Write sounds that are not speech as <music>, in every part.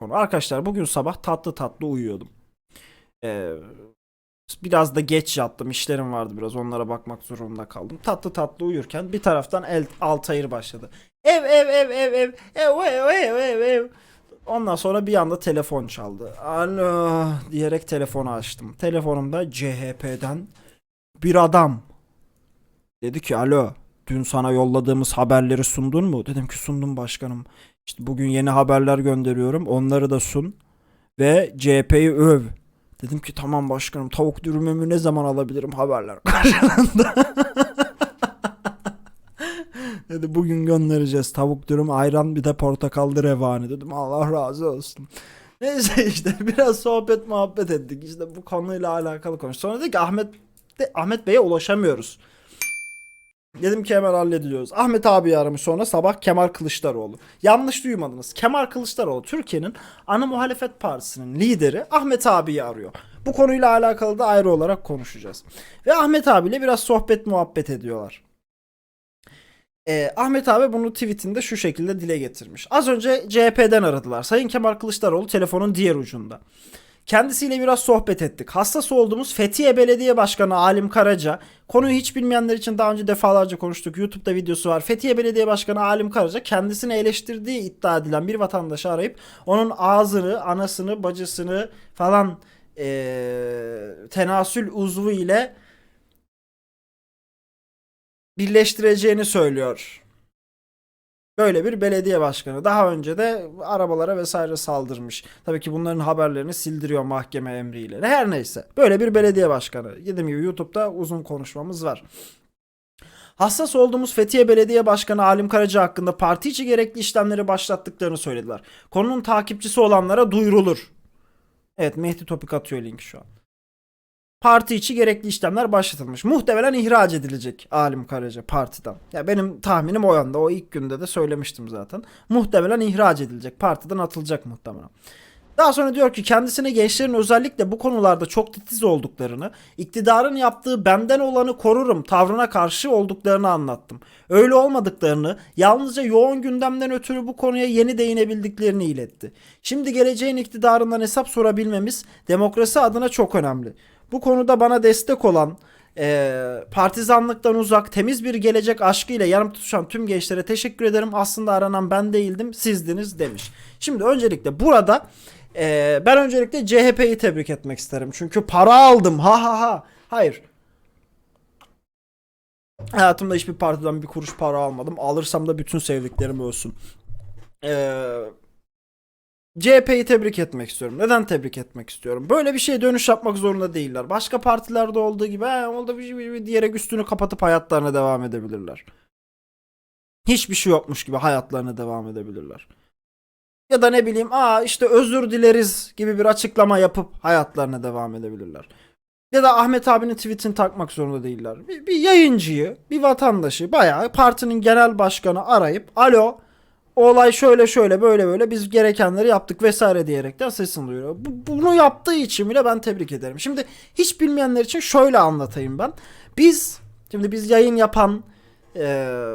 konu. Arkadaşlar bugün sabah tatlı tatlı uyuyordum. Ee, biraz da geç yattım. İşlerim vardı biraz. Onlara bakmak zorunda kaldım. Tatlı tatlı uyurken bir taraftan el, Altayır başladı. Ev ev ev ev ev ev ev ev ev ev. Ondan sonra bir anda telefon çaldı. Alo diyerek telefonu açtım. Telefonumda CHP'den bir adam. Dedi ki alo dün sana yolladığımız haberleri sundun mu? Dedim ki sundum başkanım. İşte bugün yeni haberler gönderiyorum. Onları da sun. Ve CHP'yi öv. Dedim ki tamam başkanım tavuk dürümümü ne zaman alabilirim haberler <laughs> karşılığında. Dedi bugün göndereceğiz tavuk dürüm ayran bir de portakallı revani dedim Allah razı olsun. Neyse işte <laughs> biraz sohbet muhabbet ettik işte bu konuyla alakalı konuş. Sonra dedi ki Ahmet de, Ahmet Bey'e ulaşamıyoruz. Dedim ki hemen hallediliyoruz. Ahmet abi aramış sonra sabah Kemal Kılıçdaroğlu. Yanlış duymadınız. Kemal Kılıçdaroğlu Türkiye'nin ana muhalefet partisinin lideri Ahmet abiyi arıyor. Bu konuyla alakalı da ayrı olarak konuşacağız. Ve Ahmet abiyle biraz sohbet muhabbet ediyorlar. Ee, Ahmet abi bunu tweetinde şu şekilde dile getirmiş. Az önce CHP'den aradılar. Sayın Kemal Kılıçdaroğlu telefonun diğer ucunda. Kendisiyle biraz sohbet ettik. Hassas olduğumuz Fethiye Belediye Başkanı Alim Karaca. Konuyu hiç bilmeyenler için daha önce defalarca konuştuk. YouTube'da videosu var. Fethiye Belediye Başkanı Alim Karaca kendisini eleştirdiği iddia edilen bir vatandaşı arayıp onun ağzını, anasını, bacısını falan eee tenasül uzvu ile birleştireceğini söylüyor. Böyle bir belediye başkanı. Daha önce de arabalara vesaire saldırmış. Tabii ki bunların haberlerini sildiriyor mahkeme emriyle. Her neyse. Böyle bir belediye başkanı. Dediğim gibi YouTube'da uzun konuşmamız var. Hassas olduğumuz Fethiye Belediye Başkanı Alim Karaca hakkında parti içi gerekli işlemleri başlattıklarını söylediler. Konunun takipçisi olanlara duyurulur. Evet Mehdi Topik atıyor linki şu an. Parti içi gerekli işlemler başlatılmış. Muhtemelen ihraç edilecek Alim Karaca partiden. Ya benim tahminim o yönde. O ilk günde de söylemiştim zaten. Muhtemelen ihraç edilecek. Partiden atılacak muhtemelen. Daha sonra diyor ki kendisine gençlerin özellikle bu konularda çok titiz olduklarını, iktidarın yaptığı benden olanı korurum tavrına karşı olduklarını anlattım. Öyle olmadıklarını, yalnızca yoğun gündemden ötürü bu konuya yeni değinebildiklerini iletti. Şimdi geleceğin iktidarından hesap sorabilmemiz demokrasi adına çok önemli. Bu konuda bana destek olan, eee, partizanlıktan uzak, temiz bir gelecek aşkıyla yanıp tutuşan tüm gençlere teşekkür ederim. Aslında aranan ben değildim, sizdiniz demiş. Şimdi öncelikle burada eee, ben öncelikle CHP'yi tebrik etmek isterim. Çünkü para aldım. Ha ha ha. Hayır. Hayatımda hiçbir partiden bir kuruş para almadım. Alırsam da bütün sevdiklerim ölsün. Eee CHP'yi tebrik etmek istiyorum. Neden tebrik etmek istiyorum? Böyle bir şeye dönüş yapmak zorunda değiller. Başka partilerde olduğu gibi "He, oldu bir şey bir şey" diyerek üstünü kapatıp hayatlarına devam edebilirler. Hiçbir şey yokmuş gibi hayatlarına devam edebilirler. Ya da ne bileyim aa işte özür dileriz gibi bir açıklama yapıp hayatlarına devam edebilirler. Ya da Ahmet abinin tweetini takmak zorunda değiller. Bir, bir yayıncıyı, bir vatandaşı bayağı partinin genel başkanı arayıp alo olay şöyle şöyle böyle böyle biz gerekenleri yaptık vesaire diyerekten sesini duyuruyor. Bu- bunu yaptığı için bile ben tebrik ederim. Şimdi hiç bilmeyenler için şöyle anlatayım ben. Biz şimdi biz yayın yapan eee,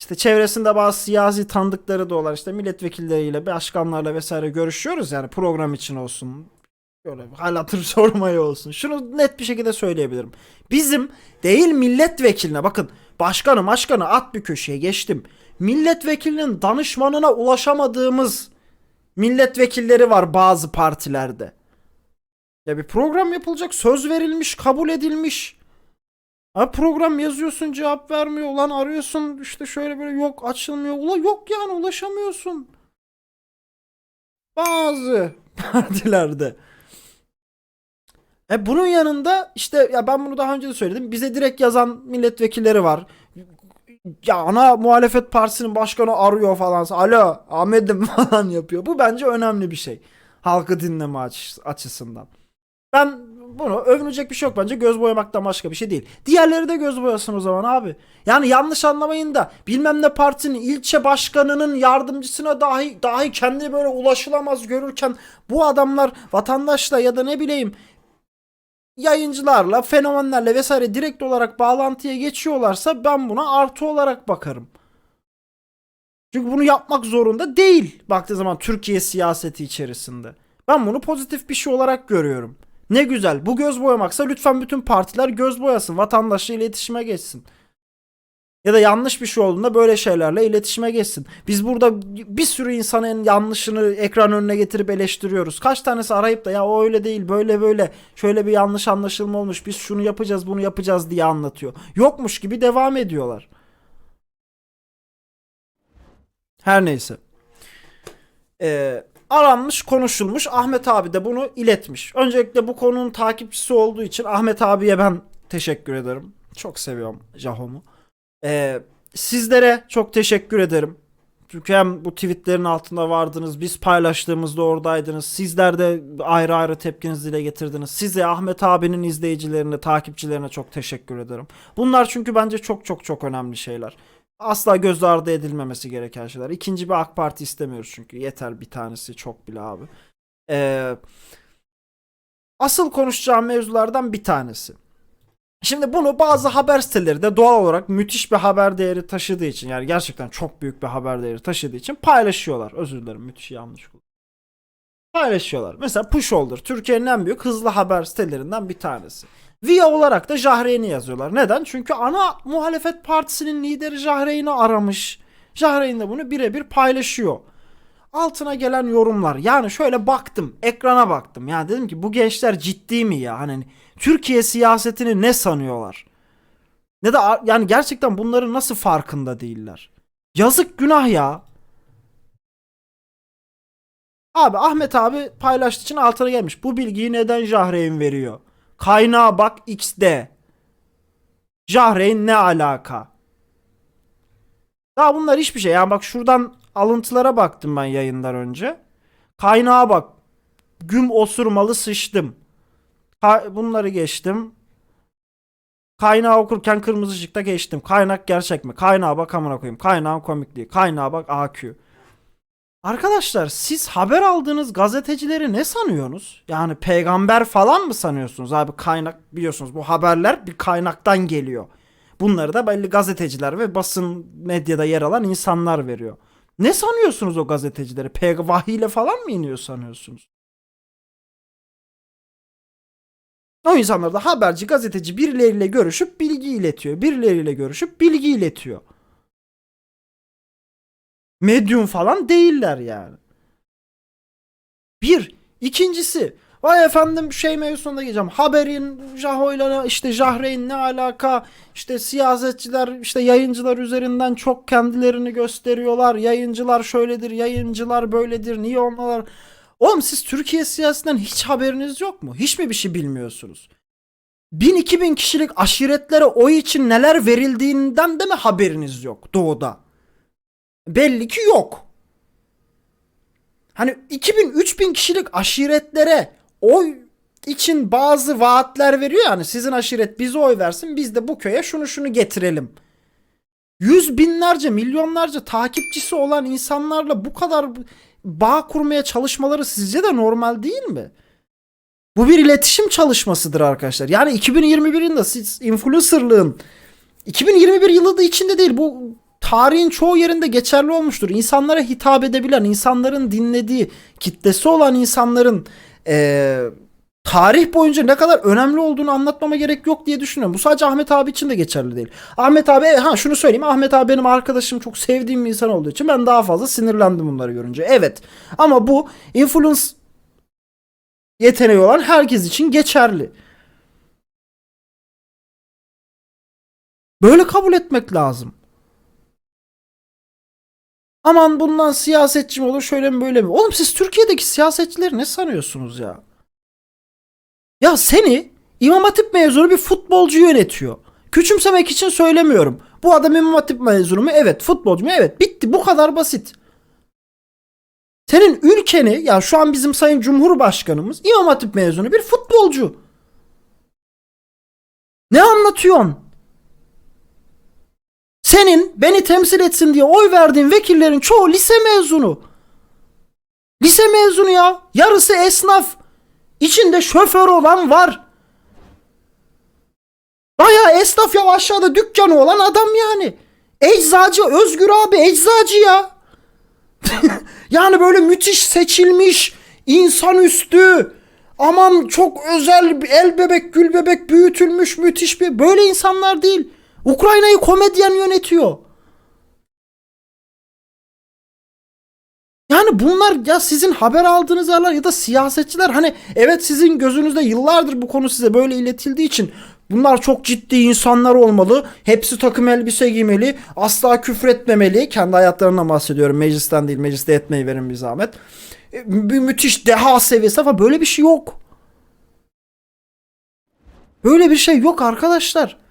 işte çevresinde bazı siyasi tanıdıkları da olan işte milletvekilleriyle, başkanlarla vesaire görüşüyoruz yani program için olsun. Böyle hal hatır <laughs> sormayı olsun. Şunu net bir şekilde söyleyebilirim. Bizim değil milletvekiline bakın başkanı başkanı at bir köşeye geçtim. Milletvekilinin danışmanına ulaşamadığımız milletvekilleri var bazı partilerde. Ya bir program yapılacak söz verilmiş kabul edilmiş. Ha program yazıyorsun cevap vermiyor ulan arıyorsun işte şöyle böyle yok açılmıyor ulan yok yani ulaşamıyorsun. Bazı <laughs> partilerde. E bunun yanında işte ya ben bunu daha önce de söyledim. Bize direkt yazan milletvekilleri var. Ya ana muhalefet partisinin başkanı arıyor falan. Alo Ahmet'im <laughs> falan yapıyor. Bu bence önemli bir şey. Halkı dinleme aç- açısından. Ben bunu övünecek bir şey yok bence. Göz boyamaktan başka bir şey değil. Diğerleri de göz boyasın o zaman abi. Yani yanlış anlamayın da bilmem ne partinin ilçe başkanının yardımcısına dahi dahi kendi böyle ulaşılamaz görürken bu adamlar vatandaşla ya da ne bileyim yayıncılarla, fenomenlerle vesaire direkt olarak bağlantıya geçiyorlarsa ben buna artı olarak bakarım. Çünkü bunu yapmak zorunda değil baktığı zaman Türkiye siyaseti içerisinde. Ben bunu pozitif bir şey olarak görüyorum. Ne güzel. Bu göz boyamaksa lütfen bütün partiler göz boyasın. Vatandaşla iletişime geçsin. Ya da yanlış bir şey olduğunda böyle şeylerle iletişime geçsin. Biz burada bir sürü insanın yanlışını ekran önüne getirip eleştiriyoruz. Kaç tanesi arayıp da ya o öyle değil böyle böyle şöyle bir yanlış anlaşılma olmuş biz şunu yapacağız bunu yapacağız diye anlatıyor. Yokmuş gibi devam ediyorlar. Her neyse. Ee, aranmış konuşulmuş Ahmet abi de bunu iletmiş. Öncelikle bu konunun takipçisi olduğu için Ahmet abiye ben teşekkür ederim. Çok seviyorum Jahom'u. Ee, sizlere çok teşekkür ederim. Çünkü hem bu tweetlerin altında vardınız. Biz paylaştığımızda oradaydınız. Sizler de ayrı ayrı tepkinizi dile getirdiniz. Size Ahmet abinin izleyicilerine, takipçilerine çok teşekkür ederim. Bunlar çünkü bence çok çok çok önemli şeyler. Asla göz ardı edilmemesi gereken şeyler. İkinci bir AK Parti istemiyoruz çünkü. Yeter bir tanesi çok bile abi. Ee, asıl konuşacağım mevzulardan bir tanesi. Şimdi bunu bazı haber siteleri de doğal olarak müthiş bir haber değeri taşıdığı için yani gerçekten çok büyük bir haber değeri taşıdığı için paylaşıyorlar. Özür dilerim müthiş yanlış. Paylaşıyorlar. Mesela Pusholder Türkiye'nin en büyük hızlı haber sitelerinden bir tanesi. Via olarak da Jahreyn'i yazıyorlar. Neden? Çünkü ana muhalefet partisinin lideri Jahreyn'i aramış. Jahreyn de bunu birebir paylaşıyor. Altına gelen yorumlar. Yani şöyle baktım. Ekrana baktım. Yani dedim ki bu gençler ciddi mi ya? Hani Türkiye siyasetini ne sanıyorlar? Ne de yani gerçekten bunların nasıl farkında değiller? Yazık günah ya. Abi Ahmet abi paylaştığı için altına gelmiş. Bu bilgiyi neden Jahreyn veriyor? Kaynağa bak XD. Jahreyn ne alaka? Daha bunlar hiçbir şey. Yani bak şuradan alıntılara baktım ben yayından önce. Kaynağa bak. Güm osurmalı sıçtım. Bunları geçtim. Kaynağı okurken kırmızı ışıkta geçtim. Kaynak gerçek mi? Kaynağa bak amına koyayım. Kaynağın komikliği. Kaynağa bak AQ. Arkadaşlar siz haber aldığınız gazetecileri ne sanıyorsunuz? Yani peygamber falan mı sanıyorsunuz? Abi kaynak biliyorsunuz bu haberler bir kaynaktan geliyor. Bunları da belli gazeteciler ve basın medyada yer alan insanlar veriyor. Ne sanıyorsunuz o gazetecileri? Peyg vahiyle falan mı iniyor sanıyorsunuz? O insanlar da haberci, gazeteci birileriyle görüşüp bilgi iletiyor. Birileriyle görüşüp bilgi iletiyor. Medyum falan değiller yani. Bir. İkincisi. Vay efendim şey mevzusuna geleceğim. Haberin Jaho'yla işte Jahreyn ne alaka? İşte siyasetçiler işte yayıncılar üzerinden çok kendilerini gösteriyorlar. Yayıncılar şöyledir, yayıncılar böyledir. Niye onlar? Oğlum siz Türkiye siyasetinden hiç haberiniz yok mu? Hiç mi bir şey bilmiyorsunuz? 1000-2000 kişilik aşiretlere oy için neler verildiğinden de mi haberiniz yok doğuda? Belli ki yok. Hani 2000-3000 kişilik aşiretlere oy için bazı vaatler veriyor yani sizin aşiret bize oy versin biz de bu köye şunu şunu getirelim. Yüz binlerce milyonlarca takipçisi olan insanlarla bu kadar bağ kurmaya çalışmaları sizce de normal değil mi? Bu bir iletişim çalışmasıdır arkadaşlar. Yani 2021 yılında siz influencerlığın 2021 yılı da içinde değil bu tarihin çoğu yerinde geçerli olmuştur. İnsanlara hitap edebilen, insanların dinlediği, kitlesi olan insanların eee, tarih boyunca ne kadar önemli olduğunu anlatmama gerek yok diye düşünüyorum. Bu sadece Ahmet abi için de geçerli değil. Ahmet abi ha şunu söyleyeyim. Ahmet abi benim arkadaşım çok sevdiğim bir insan olduğu için ben daha fazla sinirlendim bunları görünce. Evet. Ama bu influence yeteneği olan herkes için geçerli. Böyle kabul etmek lazım. Aman bundan siyasetçi mi olur şöyle mi böyle mi? Oğlum siz Türkiye'deki siyasetçileri ne sanıyorsunuz ya? Ya seni İmam Hatip mezunu bir futbolcu yönetiyor. Küçümsemek için söylemiyorum. Bu adam İmam Hatip mezunu mu? Evet. Futbolcu mu? Evet. Bitti. Bu kadar basit. Senin ülkeni ya şu an bizim Sayın Cumhurbaşkanımız İmam Hatip mezunu bir futbolcu. Ne anlatıyorsun? Senin beni temsil etsin diye oy verdiğin vekillerin çoğu lise mezunu. Lise mezunu ya. Yarısı esnaf. İçinde şoför olan var. Bayağı esnaf ya aşağıda dükkanı olan adam yani. Eczacı Özgür abi eczacı ya. <laughs> yani böyle müthiş seçilmiş, insanüstü, aman çok özel el bebek gül bebek büyütülmüş müthiş bir böyle insanlar değil. Ukrayna'yı komedyen yönetiyor. Yani bunlar ya sizin haber aldığınız yerler ya da siyasetçiler hani evet sizin gözünüzde yıllardır bu konu size böyle iletildiği için bunlar çok ciddi insanlar olmalı. Hepsi takım elbise giymeli. Asla küfür etmemeli. Kendi hayatlarından bahsediyorum. Meclisten değil. Mecliste etmeyi verin bir zahmet. E, Bir müthiş deha seviyesi ama böyle bir şey yok. Böyle bir şey yok arkadaşlar.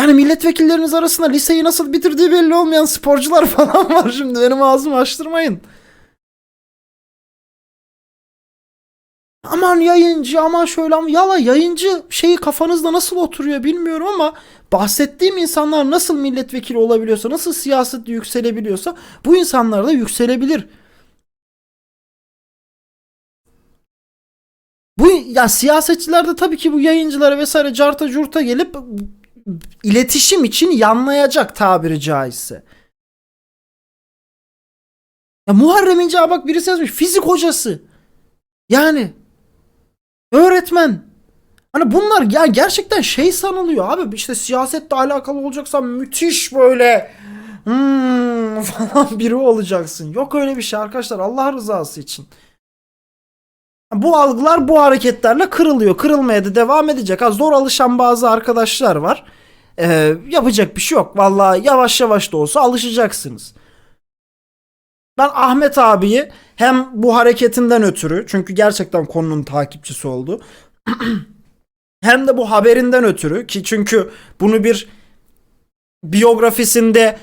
Yani milletvekilleriniz arasında liseyi nasıl bitirdiği belli olmayan sporcular <laughs> falan var şimdi. Benim ağzımı açtırmayın. Aman yayıncı aman şöyle ama yala yayıncı şeyi kafanızda nasıl oturuyor bilmiyorum ama bahsettiğim insanlar nasıl milletvekili olabiliyorsa nasıl siyasette yükselebiliyorsa bu insanlar da yükselebilir. Bu ya siyasetçiler de tabii ki bu yayıncılara vesaire carta curta gelip iletişim için yanlayacak tabiri caizse. Ya Muharrem İnce bak birisi yazmış fizik hocası. Yani öğretmen. Hani bunlar ya gerçekten şey sanılıyor abi işte siyasetle alakalı olacaksan müthiş böyle hmm, <laughs> falan biri olacaksın. Yok öyle bir şey arkadaşlar Allah rızası için. Bu algılar bu hareketlerle kırılıyor. Kırılmaya da devam edecek. Ha, zor alışan bazı arkadaşlar var. Ee, yapacak bir şey yok. Vallahi yavaş yavaş da olsa alışacaksınız. Ben Ahmet abiyi hem bu hareketinden ötürü çünkü gerçekten konunun takipçisi oldu. <clears throat> hem de bu haberinden ötürü ki çünkü bunu bir biyografisinde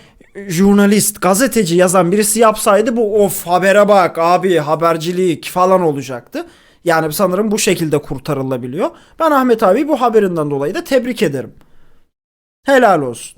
jurnalist, gazeteci yazan birisi yapsaydı bu of habere bak abi habercilik falan olacaktı. Yani sanırım bu şekilde kurtarılabiliyor. Ben Ahmet abi bu haberinden dolayı da tebrik ederim. Helal olsun.